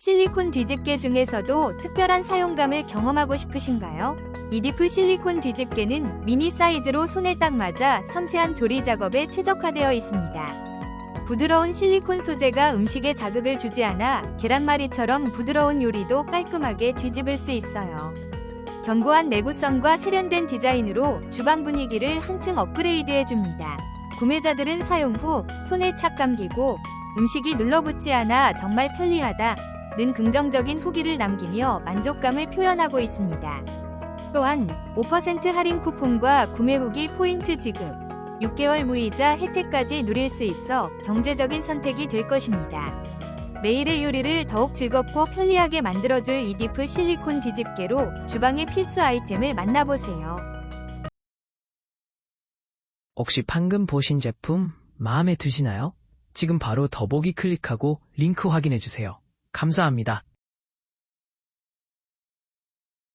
실리콘 뒤집개 중에서도 특별한 사용감을 경험하고 싶으신가요? 이디프 실리콘 뒤집개는 미니 사이즈로 손에 딱 맞아 섬세한 조리 작업에 최적화되어 있습니다. 부드러운 실리콘 소재가 음식에 자극을 주지 않아 계란말이처럼 부드러운 요리도 깔끔하게 뒤집을 수 있어요. 견고한 내구성과 세련된 디자인으로 주방 분위기를 한층 업그레이드해 줍니다. 구매자들은 사용 후 손에 착 감기고 음식이 눌러붙지 않아 정말 편리하다. 는 긍정적인 후기를 남기며 만족감을 표현하고 있습니다. 또한 5% 할인 쿠폰과 구매 후기 포인트 지급, 6개월 무이자 혜택까지 누릴 수 있어 경제적인 선택이 될 것입니다. 매일의 요리를 더욱 즐겁고 편리하게 만들어줄 이디프 실리콘 뒤집개로 주방의 필수 아이템을 만나보세요. 혹시 방금 보신 제품 마음에 드시나요? 지금 바로 더보기 클릭하고 링크 확인해 주세요. 감사합니다.